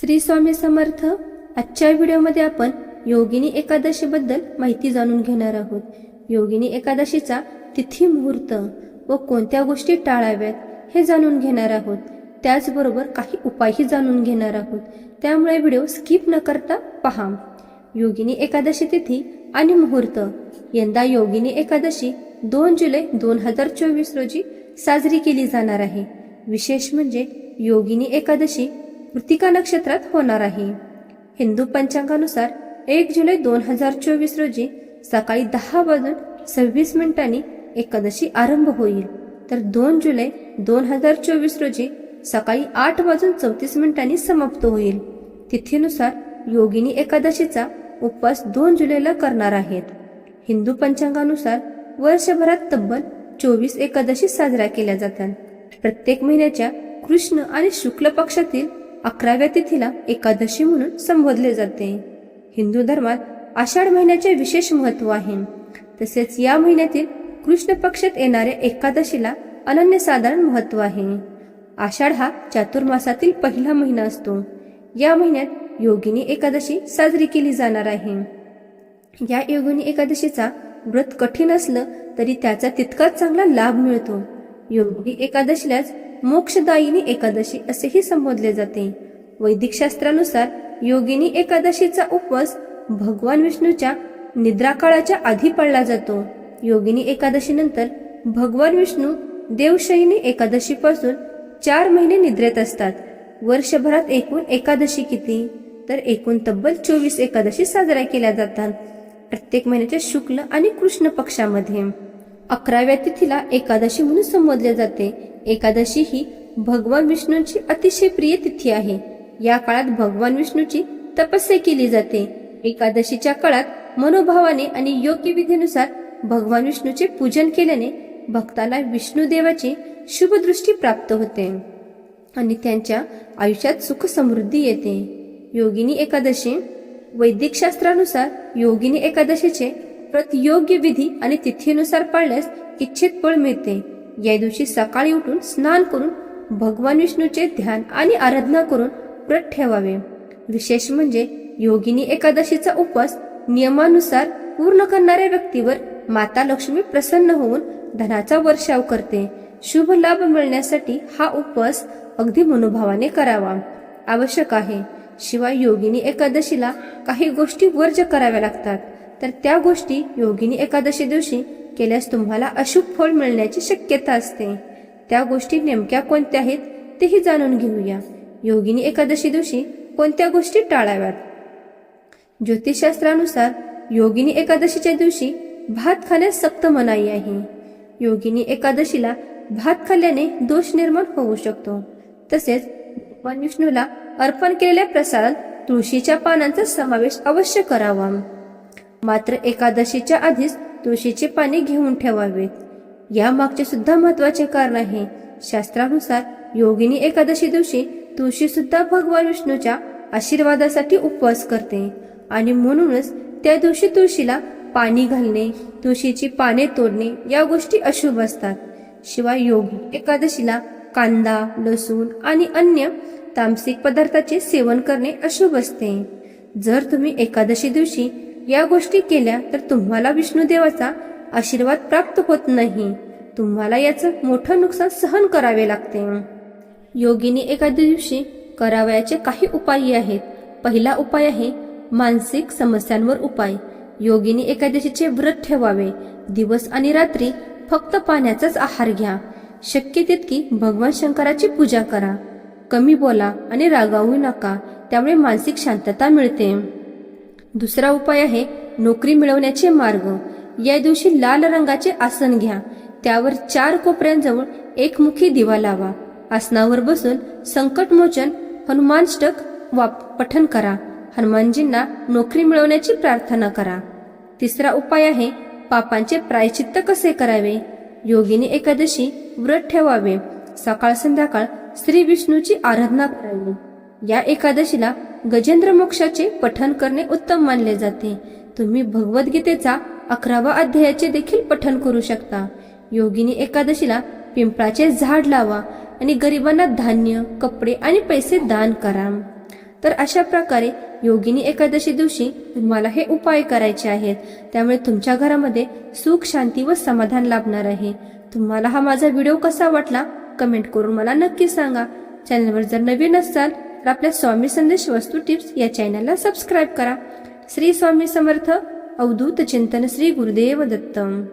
श्री स्वामी समर्थ. आजच्या व्हिडिओमध्ये आपण योगिनी एकादशीबद्दल माहिती जाणून घेणार आहोत. योगिनी एकादशीचा तिथी मुहूर्त व कोणत्या गोष्टी टाळाव्यात हे जाणून घेणार आहोत. त्याचबरोबर काही उपायही जाणून घेणार आहोत. त्यामुळे व्हिडिओ स्किप न करता पहा. योगिनी एकादशी तिथी आणि मुहूर्त. यंदा योगिनी एकादशी दोन जुलै दोन हजार चोवीस रोजी साजरी केली जाणार आहे. विशेष म्हणजे योगिनी एकादशी कृतिका नक्षत्रात होणार आहे. हिंदू पंचांगानुसार एक जुलै दोन हजार चोवीस रोजी सकाळी दहा वाजून सव्वीस मिनिटांनी एकादशी आरंभ होईल. तर दोन जुलै दोन हजार चोवीस रोजी सकाळी आठ वाजून चौतीस मिनिटांनी समाप्त होईल. तिथीनुसार योगिनी एकादशीचा उपवास दोन जुलैला करणार आहेत. हिंदू पंचांगानुसार वर्षभरात तब्बल चोवीस एकादशी साजऱ्या केल्या जातात. प्रत्येक महिन्याच्या कृष्ण आणि शुक्ल पक्षातील अकराव्या तिथीला एकादशी म्हणून संबोधले जाते. हिंदू धर्मात आषाढ महिन्याचे विशेष महत्त्व आहे. तसेच या महिन्यातील कृष्ण पक्षात येणाऱ्या एकादशीला अनन्यसाधारण महत्त्व आहे. आषाढ हा चातुर्मासातील पहिला महिना असतो. या महिन्यात योगिनी एकादशी साजरी केली जाणार आहे. या योगिनी एकादशीचा व्रत कठीण असलं तरी त्याचा तितकाच चांगला लाभ मिळतो. योगी एकादशीलाच मोक्षदायिनी एकादशी असेही संबोधले जाते. वैदिक शास्त्रानुसार योगिनी एकादशीचा उपवास भगवान विष्णूच्या निद्राकाळाच्या आधी पडला जातो. योगिनी एकादशीनंतर भगवान विष्णू देवशयिनी एकादशीपासून चार महिने निद्रेत असतात. वर्षभरात एकूण एकादशी किती? तर एकूण तब्बल चोवीस एकादशी साजऱ्या केल्या जातात. प्रत्येक महिन्याच्या शुक्ल आणि कृष्ण पक्षामध्ये. अकराव्या तिथीला एकादशी म्हणून संबोधले जाते. एकादशी ही भगवान विष्णूंची अतिशय प्रिय तिथी आहे. या काळात भगवान विष्णूची तपस्या केली जाते. एकादशीच्या काळात मनोभावाने आणि योग्य विधीनुसार भगवान विष्णूचे पूजन केल्याने भक्ताला विष्णू देवाची शुभदृष्टी प्राप्त होते आणि त्यांच्या आयुष्यात सुख समृद्धी येते. योगिनी एकादशी वैदिक शास्त्रानुसार योगिनी एकादशीचे प्रत योग्य विधी आणि तिथीनुसार पाळल्यास इच्छित फळ मिळते. या दिवशी सकाळी उठून स्नान करून भगवान विष्णूचे ध्यान आणि आराधना करून व्रत ठेवावे. विशेष म्हणजे योगिनी एकादशीचा उपवास नियमानुसार पूर्ण करणाऱ्या व्यक्तीवर माता लक्ष्मी प्रसन्न होऊन धनाचा वर्षाव करते. शुभ लाभ मिळण्यासाठी हा उपवास अगदी मनोभावाने करावा. आवश्यक आहे. शिवाय योगिनी एकादशीला काही गोष्टी वर्ज कराव्या लागतात. तर त्या गोष्टी योगिनी एकादशी दिवशी केल्यास तुम्हाला अशुभ फळ मिळण्याची शक्यता असते. त्या गोष्टी नेमक्या कोणत्या आहेत तेही जाणून घेऊया. योगिनी एकादशी दिवशी कोणत्या गोष्टी टाळाव्यात? ज्योतिषशास्त्रानुसार योगिनी एकादशीच्या दिवशी भात खाण्यास सक्त मनाई आहे. योगिनी एकादशीला भात खाल्ल्याने दोष निर्माण होऊ शकतो. तसेच भगवान विष्णूला अर्पण केलेल्या प्रसादात तुळशीच्या पानांचा समावेश अवश्य करावा. मात्र एकादशीच्या आधीच तुळशीची पाने घेऊन ठेवावेत यामागचे सुद्धा महत्त्वाचे कारण आहे. शास्त्रानुसार योगिनी एकादशी दिवशी तुळशी सुद्धा भगवान विष्णूच्या आशीर्वादासाठी उपवास करते आणि म्हणूनच त्या दिवशी तुळशीला पाणी घालणे तुळशीची पाने तोडणे या गोष्टी अशुभ असतात. शिवाय योगी एकादशीला कांदा लसूण आणि अन्य तामसिक पदार्थाचे सेवन करणे अशुभ असते. जर तुम्ही एकादशी दिवशी या गोष्टी केल्या तर तुम्हाला विष्णुदेवाचा आशीर्वाद प्राप्त होत नाही. तुम्हाला याचं मोठं नुकसान सहन करावे लागते. योगिनी एखाद्या दिवशी करावयाचे काही उपाय आहेत. पहिला उपाय आहे मानसिक समस्यांवर उपाय. योगिनी एकादशीचे व्रत ठेवावे. दिवस आणि रात्री फक्त पाण्याचाच आहार घ्या. शक्य तितकी भगवान शंकराची पूजा करा. कमी बोला आणि रागावू नका. त्यामुळे मानसिक शांतता मिळते. दुसरा उपाय आहे नोकरी मिळवण्याचे मार्ग. या दिवशी लाल रंगाचे आसन घ्या. त्यावर चार कोपऱ्यांजवळ एकमुखी दिवा लावा. आसनावर बसून संकटमोचन हनुमानष्टक वाप पठन करा. हनुमानजींना नोकरी मिळवण्याची प्रार्थना करा. तिसरा उपाय आहे पापांचे प्रायचित्त कसे करावे? योगिनी एकादशी व्रत ठेवावे. सकाळ संध्याकाळ श्री विष्णूची आराधना करावी. या एकादशीला गजेंद्र मोक्षाचे पठन करणे उत्तम मानले जाते. तुम्ही भगवद्गीतेचा अकरावा अध्यायाचे देखील पठन करू शकता. योगिनी एकादशीला पिंपळाचे झाड लावा आणि गरिबांना धान्य कपडे आणि पैसे दान करा. तर अशा प्रकारे योगिनी एकादशी दिवशी तुम्हाला हे उपाय करायचे आहेत. त्यामुळे तुमच्या घरामध्ये सुख शांती व समाधान लाभणार आहे. तुम्हाला हा माझा व्हिडिओ कसा वाटला? कमेंट करून मला नक्की सांगा. चॅनलवर जर नवीन असाल तर आपल्या स्वामी संदेश वस्तू टिप्स या चॅनलला सबस्क्राईब करा. श्री स्वामी समर्थ. अवधूत चिंतन श्री गुरुदेव दत्तम.